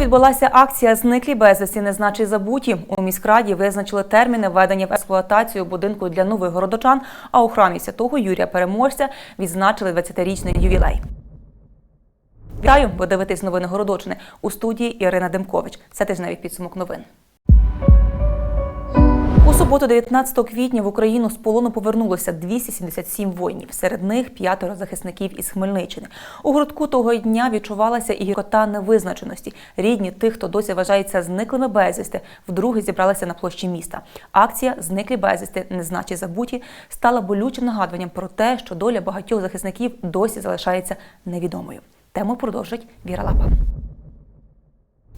Відбулася акція Зниклі безвісті не значить забуті. У міськраді визначили терміни введення в експлуатацію будинку для нових городочан. А у храмі святого Юрія Переможця відзначили 20-річний ювілей. Вітаю! Ви дивитесь новини Городочини у студії Ірина Демкович. Це тижневий підсумок новин. У суботу, 19 квітня, в Україну з полону повернулося 277 воїнів. Серед них п'ятеро захисників із Хмельниччини. У городку того дня відчувалася і гіркота невизначеності. Рідні тих, хто досі вважається зниклими безвісти, вдруге зібралися на площі міста. Акція Зниклі безвісти не значить забуті стала болючим нагадуванням про те, що доля багатьох захисників досі залишається невідомою. Тему продовжить Віра Лапа.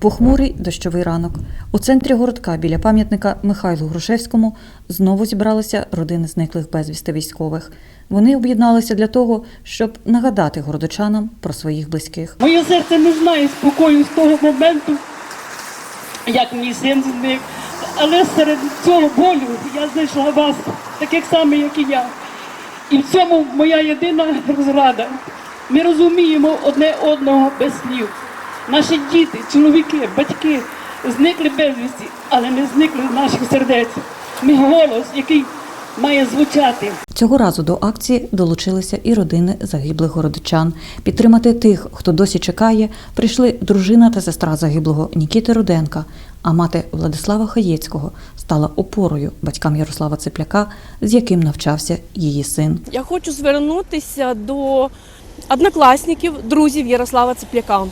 Похмурий дощовий ранок. У центрі городка біля пам'ятника Михайлу Грушевському знову зібралися родини зниклих безвісти військових. Вони об'єдналися для того, щоб нагадати городочанам про своїх близьких. Моє серце не знає спокою з того моменту, як мій син зник. Але серед цього болю я знайшла вас, таких самих, як і я. І в цьому моя єдина розрада. Ми розуміємо одне одного без слів. Наші діти, чоловіки, батьки зникли безвісті, але не зникли з наших сердець. Мій голос, який має звучати. Цього разу до акції долучилися і родини загиблих городичан. Підтримати тих, хто досі чекає, прийшли дружина та сестра загиблого Нікіти Руденка. А мати Владислава Хаєцького стала опорою батькам Ярослава Цепляка, з яким навчався її син. Я хочу звернутися до однокласників, друзів Ярослава Цепляка.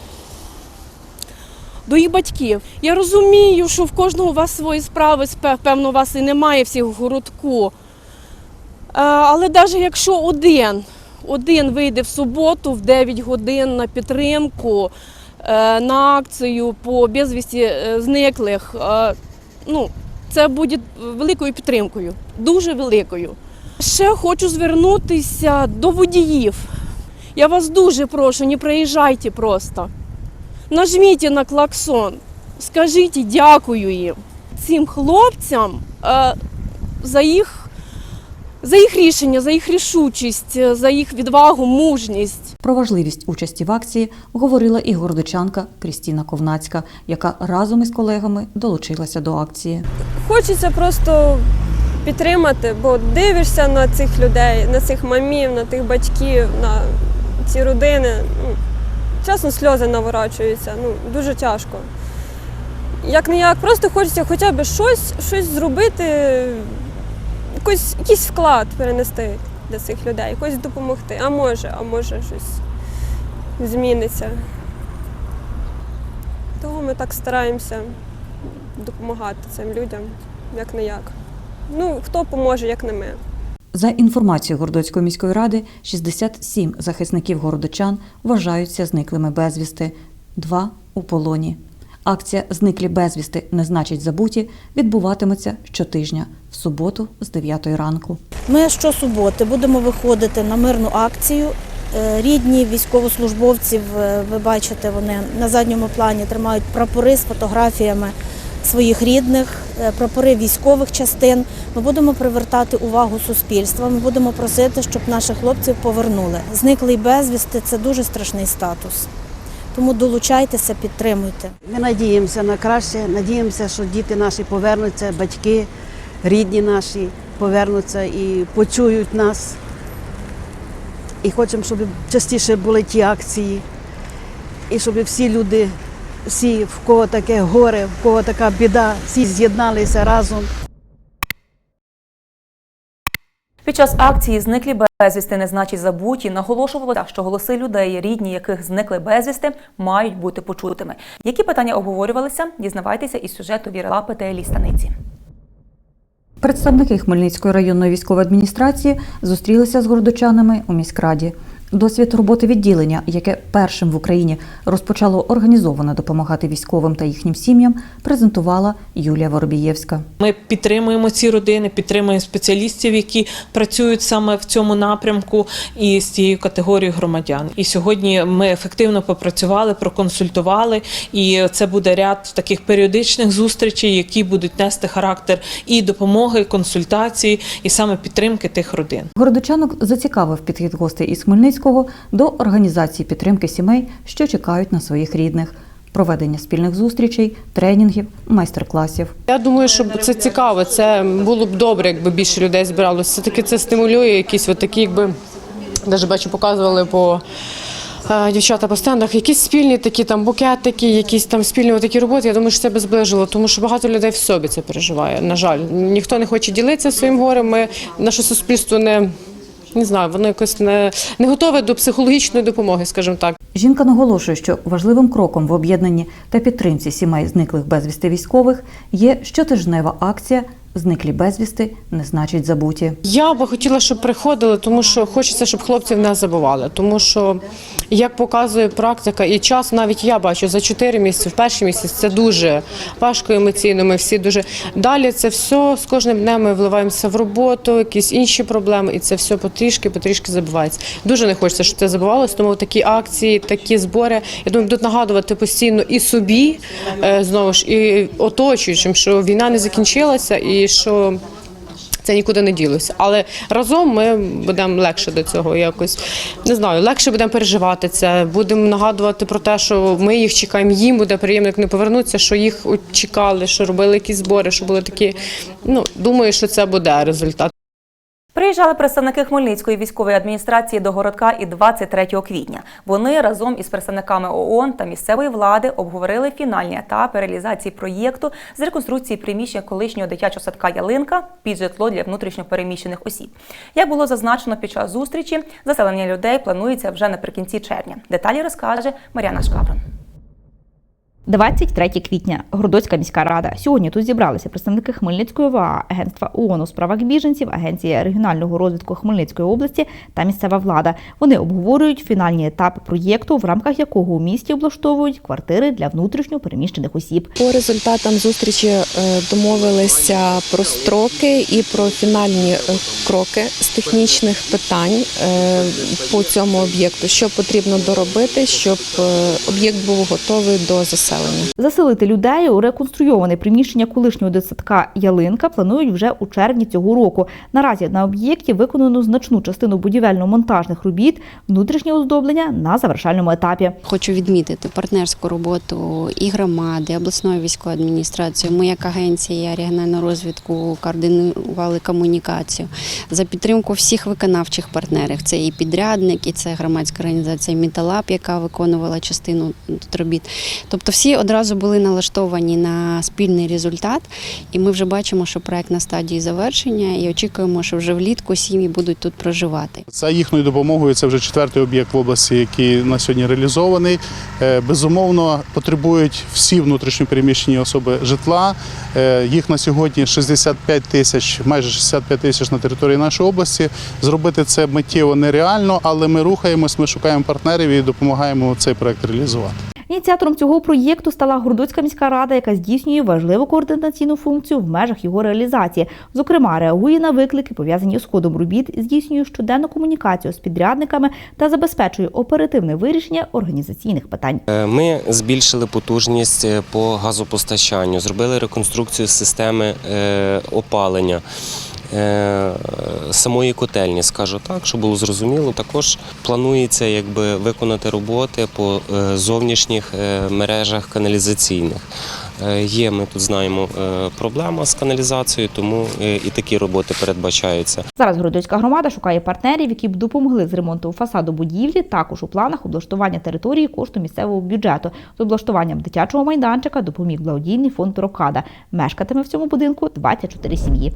До їх батьків. Я розумію, що в кожного у вас свої справи, певно, у вас і немає всіх в городку. Е, Але навіть якщо один, один вийде в суботу в 9 годин на підтримку, е, на акцію по безвісті е, зниклих, ну, це буде великою підтримкою, дуже великою. Ще хочу звернутися до водіїв. Я вас дуже прошу, не приїжджайте просто. Нажміть на клаксон, скажіть дякую їм, цим хлопцям е, за їх, за їх рішення, за їх рішучість, е, за їх відвагу, мужність. Про важливість участі в акції говорила і городочанка Крістіна Ковнацька, яка разом із колегами долучилася до акції. Хочеться просто підтримати, бо дивишся на цих людей, на цих мамів, на тих батьків, на ці родини. Чесно, сльози наворачуються. Ну, дуже тяжко. Як не як, просто хочеться хоча б щось, щось зробити, якийсь, якийсь вклад перенести для цих людей, якось допомогти. А може, а може щось зміниться. Того ми так стараємося допомагати цим людям, як не як. Ну, хто поможе, як не ми. За інформацією Гордоцької міської ради, 67 захисників городочан вважаються зниклими безвісти, два у полоні. Акція Зниклі безвісти не значить забуті відбуватиметься щотижня в суботу з 9 ранку. Ми щосуботи будемо виходити на мирну акцію. Е, Рідні військовослужбовців, е, ви бачите, вони на задньому плані тримають прапори з фотографіями своїх рідних, е, прапори військових частин. Ми будемо привертати увагу суспільства. Ми будемо просити, щоб наших хлопців повернули. Зниклий безвісти це дуже страшний статус. Тому долучайтеся, підтримуйте. Ми надіємося на краще, надіємося, що діти наші повернуться, батьки, рідні наші повернуться і почують нас. І хочемо, щоб частіше були ті акції, і щоб всі люди, всі, в кого таке горе, в кого така біда, всі з'єдналися разом. Під час акції Зниклі безвісти не значить забуті наголошували, що голоси людей, рідні яких зникли безвісти, мають бути почутими. Які питання обговорювалися? Дізнавайтеся із сюжету Віри Лапи та Елі Станиці. Представники Хмельницької районної військової адміністрації зустрілися з городочанами у міськраді. Досвід роботи відділення, яке першим в Україні розпочало організовано допомагати військовим та їхнім сім'ям, презентувала Юлія Воробієвська. Ми підтримуємо ці родини, підтримуємо спеціалістів, які працюють саме в цьому напрямку і з цією категорією громадян. І сьогодні ми ефективно попрацювали, проконсультували. І це буде ряд таких періодичних зустрічей, які будуть нести характер і допомоги, і консультації, і саме підтримки тих родин. Городочанок зацікавив підхід гостей із Хмельницького до організації підтримки сімей, що чекають на своїх рідних. проведення спільних зустрічей, тренінгів, майстер-класів. Я думаю, що це цікаво. Це було б добре, якби більше людей збиралося. Все таки це стимулює якісь от такі, якби навіть бачу, показували по. е, Дівчата по стендах, якісь спільні такі там букетики, якісь там спільні такі роботи. Я думаю, що це би зближило, тому що багато людей в собі це переживає. На жаль, ніхто не хоче ділитися своїм горем. Ми наше суспільство не, не знаю, воно якось не, не готове до психологічної допомоги, скажімо так. Жінка наголошує, що важливим кроком в об'єднанні та підтримці сімей зниклих безвісти військових є щотижнева акція Зниклі безвісти не значить забуті. Я би хотіла, щоб приходили, тому що хочеться, щоб хлопців не забували. Тому що, як показує практика і час, навіть я бачу за 4 місяці, в перший місяць це дуже важко емоційно. Ми всі дуже далі. Це все з кожним днем ми вливаємося в роботу, якісь інші проблеми, і це все потрішки, потрішки забувається. Дуже не хочеться, щоб це забувалося, тому такі акції, такі збори. Я думаю, будуть нагадувати постійно і собі е, знову ж і оточуючим, що війна не закінчилася і що. Це нікуди не ділося. Але разом ми будемо легше до цього якось не знаю, легше будемо переживати це. Будемо нагадувати про те, що ми їх чекаємо. Їм буде приємно, як не повернуться, що їх чекали, що робили якісь збори, що були такі. Ну думаю, що це буде результат. Приїжджали представники Хмельницької військової адміністрації до городка і 23 квітня. Вони разом із представниками ООН та місцевої влади обговорили фінальні етапи реалізації проєкту з реконструкції приміщення колишнього дитячого садка Ялинка під житло для внутрішньопереміщених осіб. Як було зазначено під час зустрічі, заселення людей планується вже наприкінці червня. Деталі розкаже Мар'яна Шкаврон. 23 квітня Городоцька міська рада. Сьогодні тут зібралися представники Хмельницької ОВА, Агентства ООН у справах біженців, Агенції регіонального розвитку Хмельницької області та місцева влада. Вони обговорюють фінальні етапи проєкту, в рамках якого у місті облаштовують квартири для внутрішньо переміщених осіб. По результатам зустрічі е, домовилися про строки і про фінальні е, кроки з технічних питань е, по цьому об'єкту, що потрібно доробити, щоб об'єкт був готовий до заселення. Заселити людей у реконструйоване приміщення колишнього дитсадка Ялинка планують вже у червні цього року. Наразі на об'єкті виконано значну частину будівельно-монтажних робіт, внутрішнє оздоблення на завершальному етапі. Хочу відмітити партнерську роботу і громади, і обласної військової адміністрації. Ми, як агенція регіонального розвитку, координували комунікацію за підтримку всіх виконавчих партнерів. Це і підрядник, і це громадська організація Міталаб, яка виконувала частину робіт. Тобто, всі одразу були налаштовані на спільний результат, і ми вже бачимо, що проект на стадії завершення, і очікуємо, що вже влітку сім'ї будуть тут проживати. За їхньою допомогою це вже четвертий об'єкт в області, який на сьогодні реалізований. Е, Безумовно, потребують всі внутрішньопереміщені особи житла. Е, Їх на сьогодні 65 тисяч, майже 65 тисяч на території нашої області. Зробити це миттєво нереально, але ми рухаємось, ми шукаємо партнерів і допомагаємо цей проект реалізувати. Ініціатором цього проєкту стала Городоцька міська рада, яка здійснює важливу координаційну функцію в межах його реалізації. Зокрема, реагує на виклики, пов'язані з ходом робіт, здійснює щоденну комунікацію з підрядниками та забезпечує оперативне вирішення організаційних питань. Е, Ми збільшили потужність е, по газопостачанню, зробили реконструкцію системи е, опалення. Е, Самої котельні, скажу так, щоб було зрозуміло. Також планується якби виконати роботи по е, зовнішніх е, мережах каналізаційних. Є, ми тут знаємо, проблема з каналізацією, тому і такі роботи передбачаються. Зараз Городоцька громада шукає партнерів, які б допомогли з ремонту фасаду будівлі. Також у планах облаштування території кошту місцевого бюджету. З облаштуванням дитячого майданчика допоміг благодійний фонд Рокада. Мешкатиме в цьому будинку 24 сім'ї.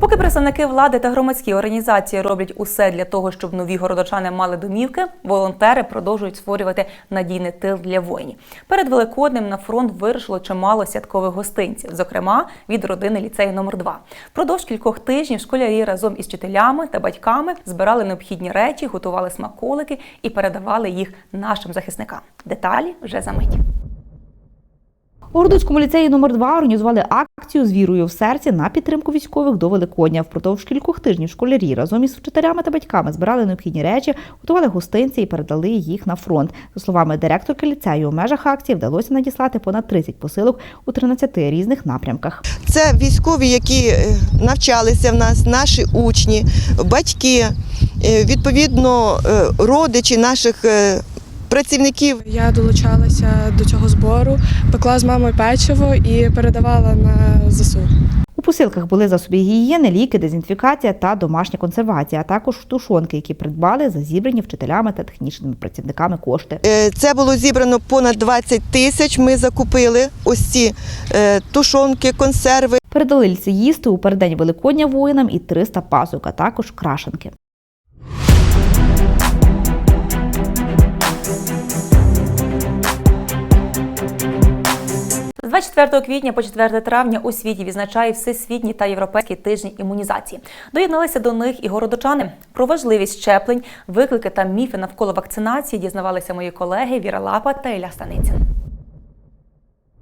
Поки представники влади та громадські організації роблять усе для того, щоб нові городочани мали домівки, волонтери продовжують створювати надійний тил для воїнів. Перед Великоднем на фронт вирушило чимало святкових гостинців, зокрема від родини ліцею номер 2 Впродовж кількох тижнів школярі разом із вчителями та батьками збирали необхідні речі, готували смаколики і передавали їх нашим захисникам. Деталі вже за мить. У Городоцькому ліцеї номер 2 організували акцію з вірою в серці на підтримку військових до Великодня. Впродовж кількох тижнів школярі разом із вчителями та батьками збирали необхідні речі, готували гостинці і передали їх на фронт. За словами директорки ліцею, у межах акції вдалося надіслати понад 30 посилок у 13 різних напрямках. Це військові, які е, навчалися в нас, наші учні, батьки, е, відповідно, е, родичі наших працівників. Я долучалася до цього збору, пекла з мамою печиво і передавала на ЗСУ. У посилках були засоби гігієни, ліки, дезінфікація та домашня консервація, а також тушонки, які придбали за зібрані вчителями та технічними працівниками кошти. Е, Це було зібрано понад 20 тисяч. Ми закупили ось ці е, тушонки, консерви. Передали ліцеїсти у переддень Великодня воїнам і 300 пасок, а також крашенки. З 24 квітня по 4 травня у світі відзначає всесвітні та європейські тижні імунізації. Доєдналися до них і городочани. Про важливість щеплень, виклики та міфи навколо вакцинації дізнавалися мої колеги Віра Лапа та Ілля Станицін.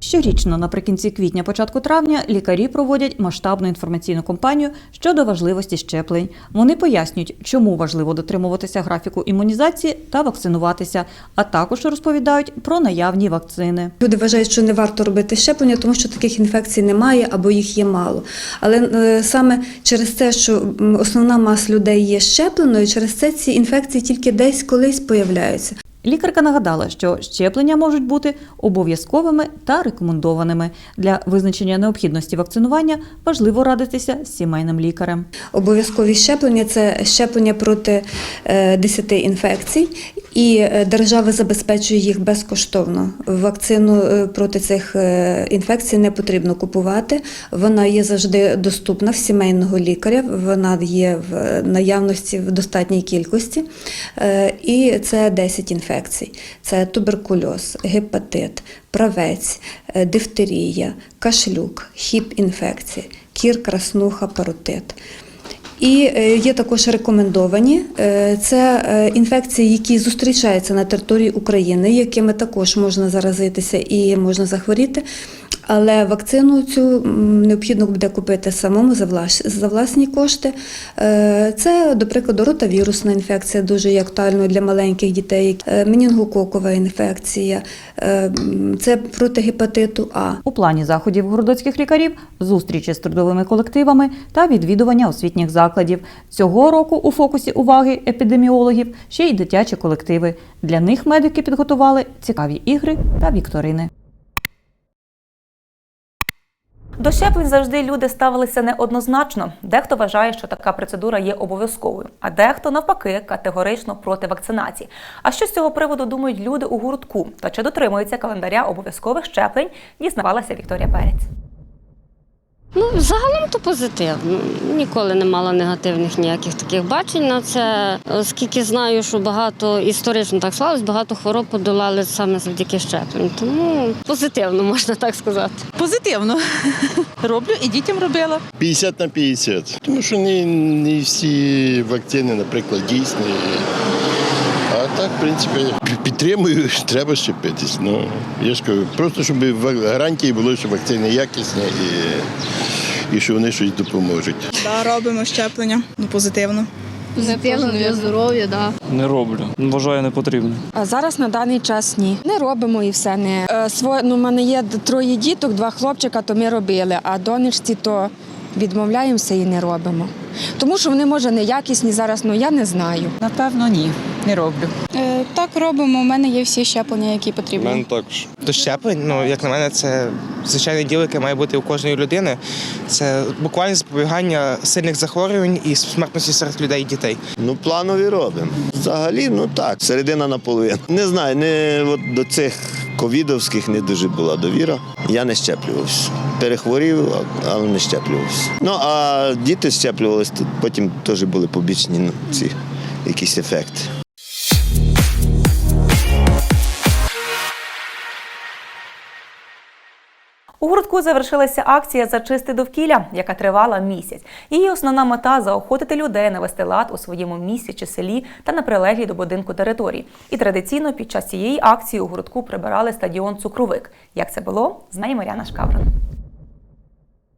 Щорічно, наприкінці квітня, початку травня, лікарі проводять масштабну інформаційну кампанію щодо важливості щеплень. Вони пояснюють, чому важливо дотримуватися графіку імунізації та вакцинуватися, а також розповідають про наявні вакцини. Люди вважають, що не варто робити щеплення, тому що таких інфекцій немає або їх є мало. Але е, саме через те, що основна маса людей є щепленою, через це ці інфекції тільки десь колись появляються. Лікарка нагадала, що щеплення можуть бути обов'язковими та рекомендованими. Для визначення необхідності вакцинування важливо радитися з сімейним лікарем. Обов'язкові щеплення це щеплення проти е, 10 інфекцій, і е, держава забезпечує їх безкоштовно. Вакцину е, проти цих е, інфекцій не потрібно купувати. Вона є завжди доступна в сімейного лікаря. Вона є в наявності в достатній кількості. І це 10 інфекцій: це туберкульоз, гепатит, правець, дифтерія, кашлюк, хіп-інфекції, кір, краснуха, паротит. І е, є також рекомендовані е, це е, інфекції, які зустрічаються на території України, якими також можна заразитися і можна захворіти. Але вакцину цю необхідно буде купити самому за влас- за власні кошти. Е, Це, до прикладу, ротавірусна інфекція, дуже є актуальною для маленьких дітей, е, менінгококова інфекція, е, це проти гепатиту А. У плані заходів городоцьких лікарів зустрічі з трудовими колективами та відвідування освітніх закладів. Цього року у фокусі уваги епідеміологів ще й дитячі колективи. Для них медики підготували цікаві ігри та вікторини. До щеплень завжди люди ставилися неоднозначно. Дехто вважає, що така процедура є обов'язковою, а дехто навпаки категорично проти вакцинації. А що з цього приводу думають люди у гуртку? Та чи дотримуються календаря обов'язкових щеплень? Дізнавалася Вікторія Перець. Ну, загалом то позитивно. Ніколи не мала негативних ніяких таких бачень на це, оскільки знаю, що багато історично так склалось, багато хвороб подолали саме завдяки щеплень. Тому позитивно можна так сказати. Позитивно. Роблю і дітям робила. 50 на 50. Тому що не, не всі вакцини, наприклад, дійсні. А так, в принципі, підтримую, треба щепитись. Ну, я ж кажу, просто щоб гарантії були, що вакцини якісні і, і що вони щось допоможуть. Да, робимо щеплення. Ну, позитивно. Позитивно для здоров'я, да. Не роблю. Вважаю, не потрібно. А зараз на даний час ні. Не робимо і все. Не е, своє, ну, в мене є троє діток, два хлопчика, то ми робили, а донечці то відмовляємося і не робимо. Тому що вони може неякісні зараз, ну я не знаю. Напевно, ні. Не роблю. Е, так робимо. У мене є всі щеплення, які потрібні. також. До щеплень, ну як на мене, це звичайне діло, яке має бути у кожної людини. Це буквально запобігання сильних захворювань і смертності серед людей і дітей. Ну, планові робимо. Взагалі, ну так, середина наполовину. Не знаю, не от до цих ковідовських не дуже була довіра. Я не щеплювався. Перехворів, але не щеплювався. Ну а діти щеплювалися, потім теж були побічні ну, ці якісь ефекти. У гуртку завершилася акція Зачисти довкілля, яка тривала місяць. Її основна мета заохотити людей навести лад у своєму місті чи селі та на прилеглій до будинку території. І традиційно під час цієї акції у гуртку прибирали стадіон Цукровик. Як це було, знає Мар'яна Шкавран.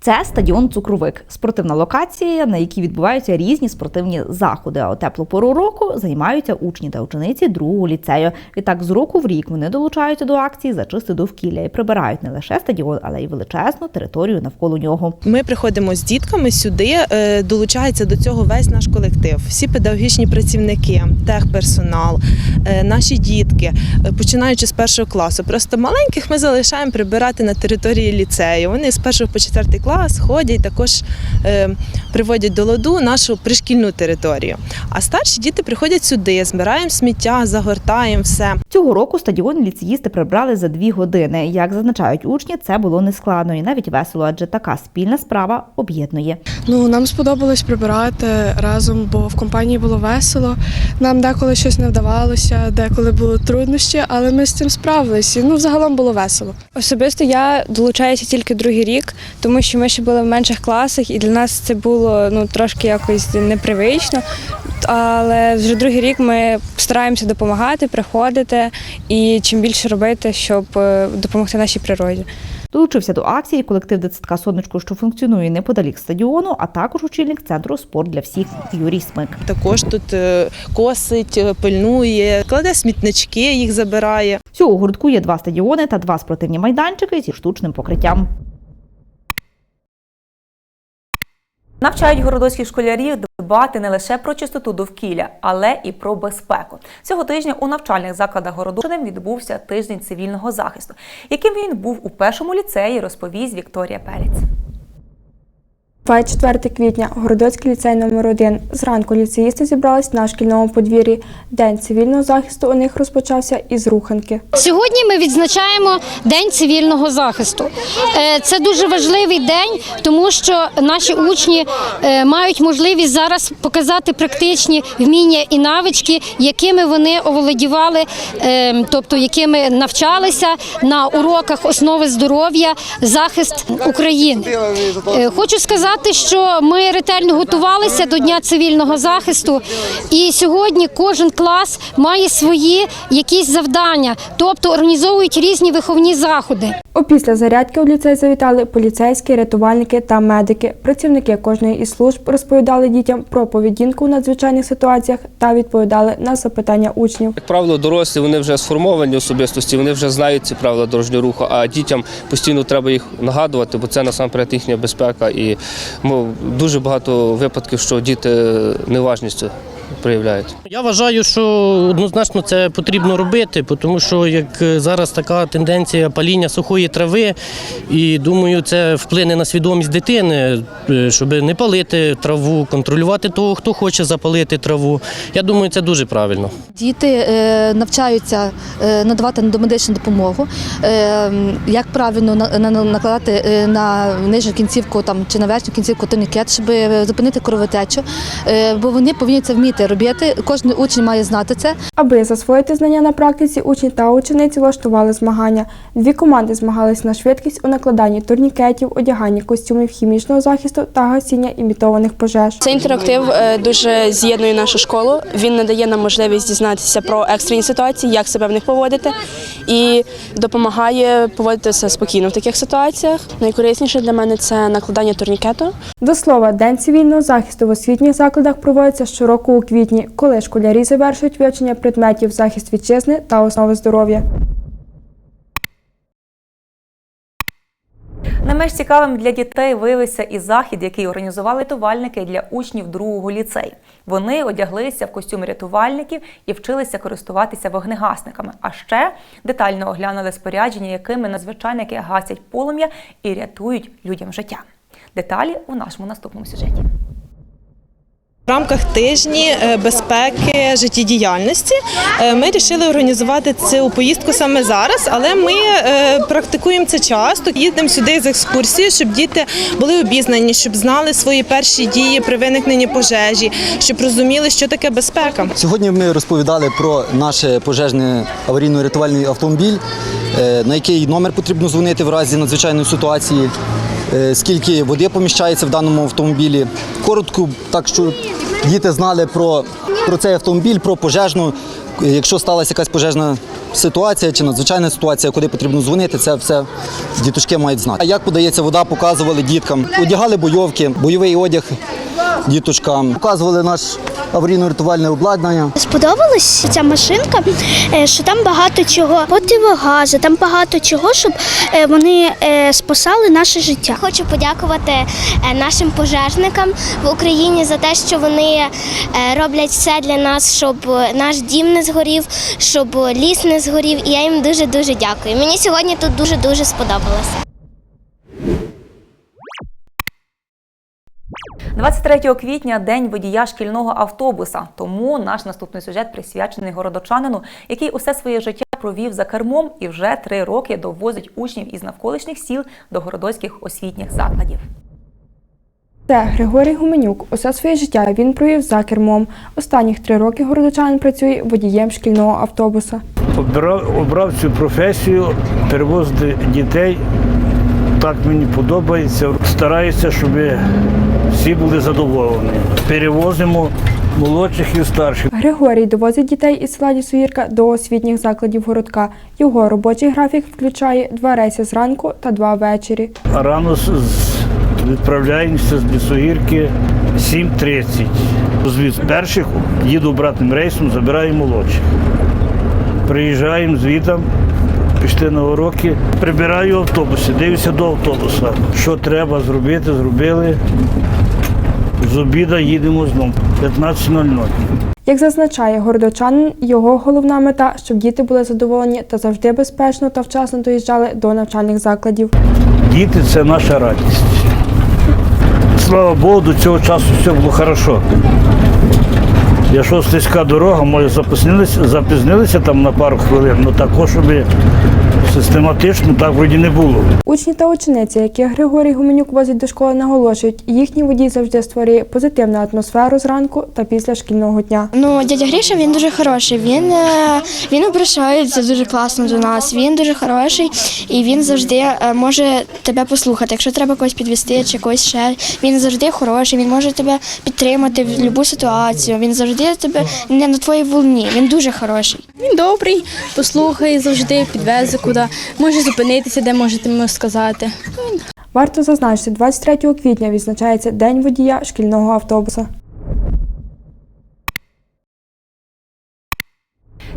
Це стадіон Цукровик, спортивна локація, на якій відбуваються різні спортивні заходи. А у теплу пору року займаються учні та учениці другого ліцею. Відтак з року в рік вони долучаються до акції «Зачисти довкілля і прибирають не лише стадіон, але й величезну територію навколо нього. Ми приходимо з дітками сюди. е, Долучається до цього весь наш колектив, всі педагогічні працівники, техперсонал, е, наші дітки, е, починаючи з першого класу. Просто маленьких ми залишаємо прибирати на території ліцею. Вони з першого по четвертий клас ходять, також е, приводять до ладу нашу пришкільну територію. А старші діти приходять сюди, збираємо сміття, загортаємо все. Цього року стадіон ліцеїсти прибрали за дві години. Як зазначають учні, це було нескладно і навіть весело, адже така спільна справа об'єднує. Ну, нам сподобалось прибирати разом, бо в компанії було весело. Нам деколи щось не вдавалося, деколи були труднощі, але ми з цим справились. І ну, загалом було весело. Особисто я долучаюся тільки другий рік, тому що ми ще були в менших класах, і для нас це було ну трошки якось непривично. Але вже другий рік ми стараємося допомагати, приходити і чим більше робити, щоб е, допомогти нашій природі. Долучився до акції колектив дитсадка сонечко, що функціонує неподалік стадіону, а також очільник центру спорт для всіх Юрій Смик. Також тут е, косить, е, пильнує, кладе смітнички, їх забирає. Всього у гуртку є два стадіони та два спортивні майданчики зі штучним покриттям. Навчають городоцьких школярів дбати не лише про чистоту довкілля, але і про безпеку. Цього тижня у навчальних закладах Городочини відбувся тиждень цивільного захисту. Яким він був у першому ліцеї, розповість Вікторія Перець. 24 квітня, Городоцький ліцей номер 1 Зранку ліцеїсти зібрались на шкільному подвір'ї. День цивільного захисту у них розпочався із руханки. Сьогодні ми відзначаємо День цивільного захисту. Е, Це дуже важливий день, тому що наші учні е, мають можливість зараз показати практичні вміння і навички, якими вони оволодівали, е, тобто якими навчалися на уроках основи здоров'я, захист України. Хочу сказати, що ми ретельно готувалися до Дня цивільного захисту, і сьогодні кожен клас має свої якісь завдання, тобто організовують різні виховні заходи. Опісля зарядки у ліцей завітали поліцейські, рятувальники та медики. Працівники кожної із служб розповідали дітям про поведінку у надзвичайних ситуаціях та відповідали на запитання учнів. Як правило, дорослі вони вже сформовані особистості, вони вже знають ці правила дорожнього руху, а дітям постійно треба їх нагадувати, бо це насамперед їхня безпека. І ну, дуже багато випадків, що діти неважністю проявляють. Я вважаю, що однозначно це потрібно робити, тому що як зараз така тенденція паління сухої трави, і думаю, це вплине на свідомість дитини, е, щоб не палити траву, контролювати того, хто хоче запалити траву. Я думаю, це дуже правильно. Діти е, навчаються е, надавати домедичну допомогу, е, як правильно на- на- на- накладати е, на нижню кінцівку там, чи на верхню кінцівку турнікет, щоб е, зупинити кровотечу, Е, бо вони повинні це вміти робити. Кожен учень має знати це. Аби засвоїти знання на практиці, учні та учениці влаштували змагання. Дві команди змагались на швидкість у накладанні турнікетів, одяганні костюмів хімічного захисту та гасіння імітованих пожеж. Цей інтерактив е, дуже з'єднує нашу школу. Він надає нам можливість дізнатися про екстрені ситуації, як себе в них поводити, і допомагає поводитися спокійно в таких ситуаціях. Найкорисніше для мене це накладання турнікету. До слова, День цивільного захисту в освітніх закладах проводиться щороку у квітні, коли школярі завершують вивчення предметів захист вітчизни та основи здоров'я. Не менш цікавим для дітей виявився і захід, який організували рятувальники для учнів другого ліцею. Вони одяглися в костюми рятувальників і вчилися користуватися вогнегасниками. А ще детально оглянули спорядження, якими надзвичайники гасять полум'я і рятують людям життя. Деталі у нашому наступному сюжеті. В рамках тижні е, безпеки життєдіяльності е, ми вирішили організувати цю поїздку саме зараз, але ми е, практикуємо це часто. Їздимо сюди з екскурсією, щоб діти були обізнані, щоб знали свої перші дії при виникненні пожежі, щоб розуміли, що таке безпека. Сьогодні ми розповідали про наш пожежний аварійно-рятувальний автомобіль, на який номер потрібно дзвонити в разі надзвичайної ситуації, скільки води поміщається в даному автомобілі. Коротко, так що діти знали про, про цей автомобіль, про пожежну. Якщо сталася якась пожежна ситуація чи надзвичайна ситуація, куди потрібно дзвонити, це все діточки мають знати. А як подається вода, показували діткам, одягали бойовки, бойовий одяг діточкам, показували наш аварійно-рятувальне обладнання. Сподобалась ця машинка, е, що там багато чого, противогази, там багато чого, щоб е, вони е, спасали наше життя. Хочу подякувати нашим пожежникам в Україні за те, що вони роблять все для нас, щоб наш дім не згорів, щоб ліс не згорів. І я їм дуже дуже дякую. Мені сьогодні тут дуже дуже сподобалося. 23 квітня день водія шкільного автобуса. Тому наш наступний сюжет присвячений городочанину, який усе своє життя провів за кермом і вже три роки довозить учнів із навколишніх сіл до городоцьких освітніх закладів. Це Григорій Гуменюк. Усе своє життя він провів за кермом. Останніх три роки городочанин працює водієм шкільного автобуса. Обрав, обрав цю професію, перевозити дітей. Так мені подобається. Стараюся, щоб всі були задоволені. Перевозимо молодших і старших. Григорій довозить дітей із села Лісоїрка до освітніх закладів городка. Його робочий графік включає два рейси зранку та два ввечері. Рано відправляємося з лісогірки 7.30. З перших їду обратним рейсом, забираю молодших. Приїжджаємо звідом, пішли на уроки, прибираю автобуси, дивлюся до автобуса. Що треба зробити, зробили. З обіда їдемо знову 15.00. Як зазначає городочанин, його головна мета, щоб діти були задоволені та завжди безпечно та вчасно доїжджали до навчальних закладів. Діти це наша радість. Слава Богу, до цього часу все було хорошо. Якщо слизька дорога, може запізнилися, запізнилися там на пару хвилин, ну також, щоб систематично так вроді не було. Учні та учениці, яких Григорій Гуменюк возить до школи, наголошують, їхній водій завжди створює позитивну атмосферу зранку та після шкільного дня. Ну, дядя Гріша він дуже хороший. Він, е, він обращається дуже класно до нас. Він дуже хороший і він завжди е, може тебе послухати. Якщо треба когось підвести чи когось ще, він завжди хороший. Він може тебе підтримати в будь-яку ситуацію. Він завжди тебе не на твоїй волні. Він дуже хороший. Він добрий, послухає завжди, підвезе куди, може зупинитися, де можете йому сказати. Варто зазначити, 23 квітня відзначається День водія шкільного автобуса.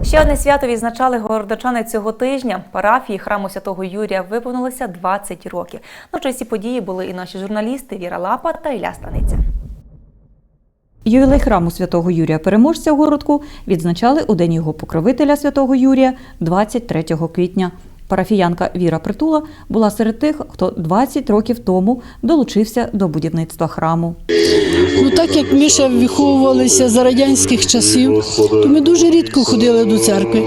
Ще одне свято відзначали городочани цього тижня. Парафії храму святого Юрія виповнилося 20 років. На часі події були і наші журналісти Віра Лапа та Ілля Станиця. Ювілей храму святого Юрія Переможця городку відзначали у день його покровителя святого Юрія 23 квітня. Парафіянка Віра Притула була серед тих, хто 20 років тому долучився до будівництва храму. Ну так як ми ще виховувалися за радянських часів, то ми дуже рідко ходили до церкви.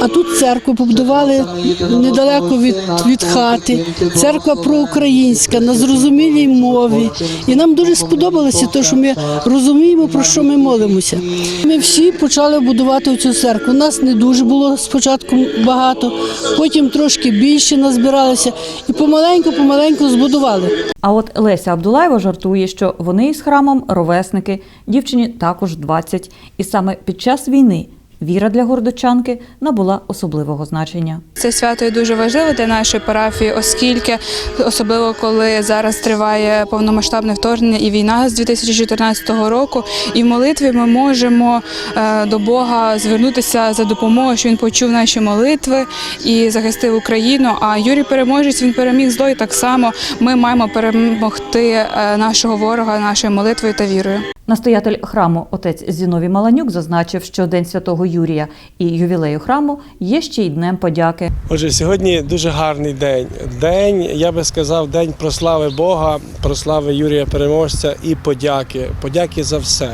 А тут церкву побудували недалеко від, від хати. Церква проукраїнська на зрозумілій мові. І нам дуже сподобалося те, що ми розуміємо, про що ми молимося. Ми всі почали будувати цю церкву. Нас не дуже було спочатку багато, потім трошки більше назбиралися і помаленьку-помаленьку збудували. А от Леся Абдулаєва жартує, що вони із храмом ровесники, дівчині також 20. І саме під час війни віра для городочанки набула особливого значення. Це свято є дуже важливе для нашої парафії, оскільки особливо коли зараз триває повномасштабне вторгнення і війна з 2014 року. І в молитві ми можемо е, до Бога звернутися за допомогою, що він почув наші молитви і захистив Україну. А Юрій переможець він переміг зло, і так само ми маємо перемогти е, нашого ворога нашою молитвою та вірою. Настоятель храму отець Зіновій Маланюк зазначив, що День Святого Юрія і ювілею храму є ще й днем подяки. Отже, сьогодні дуже гарний день. День, я би сказав, день прослави Бога, прослави Юрія Переможця і подяки. Подяки за все.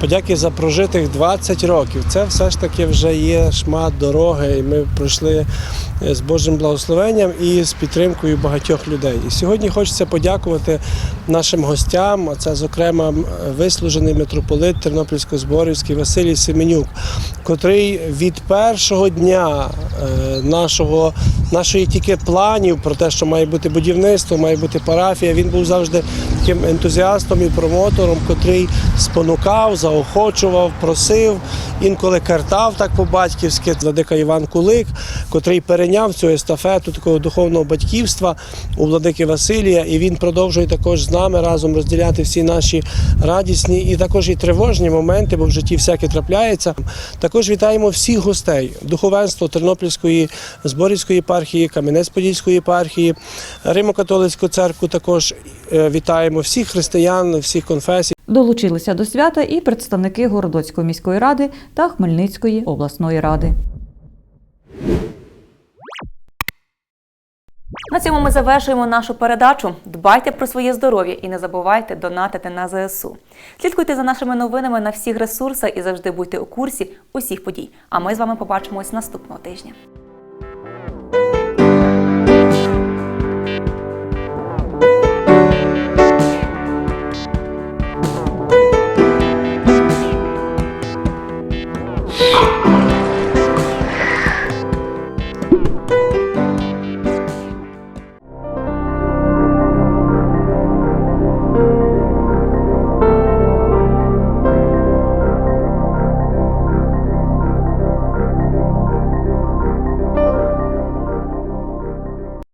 Подяки за прожитих 20 років. Це все ж таки вже є шмат дороги, і ми пройшли з Божим благословенням і з підтримкою багатьох людей. І сьогодні хочеться подякувати нашим гостям. а Це, зокрема, вислужений митрополит Тернопільсько-Зборівський Василій Семенюк, котрий від першого дня е, нашого, нашої тільки планів про те, що має бути будівництво, має бути парафія, він був завжди таким ентузіастом і промотором, котрий спонукав, заохочував, просив, інколи картав так по-батьківськи. Владика Іван Кулик, котрий перейняв цю естафету такого духовного батьківства у владики Василія, і він продовжує також з нами разом розділяти всі наші радісні і також і тривожні моменти, бо в житті всяке трапляється. Також вітаємо всіх гостей, духовенство Тернопільської Зборівської єпархії, Кам'янець-Подільської єпархії, Римо-католицьку церкву. Також е, вітаємо всіх християн, всіх конфесій. Долучилися до свята і представники Городоцької міської ради та Хмельницької обласної ради. На цьому ми завершуємо нашу передачу. Дбайте про своє здоров'я і не забувайте донатити на ЗСУ. Слідкуйте за нашими новинами на всіх ресурсах і завжди будьте у курсі усіх подій. А ми з вами побачимось наступного тижня.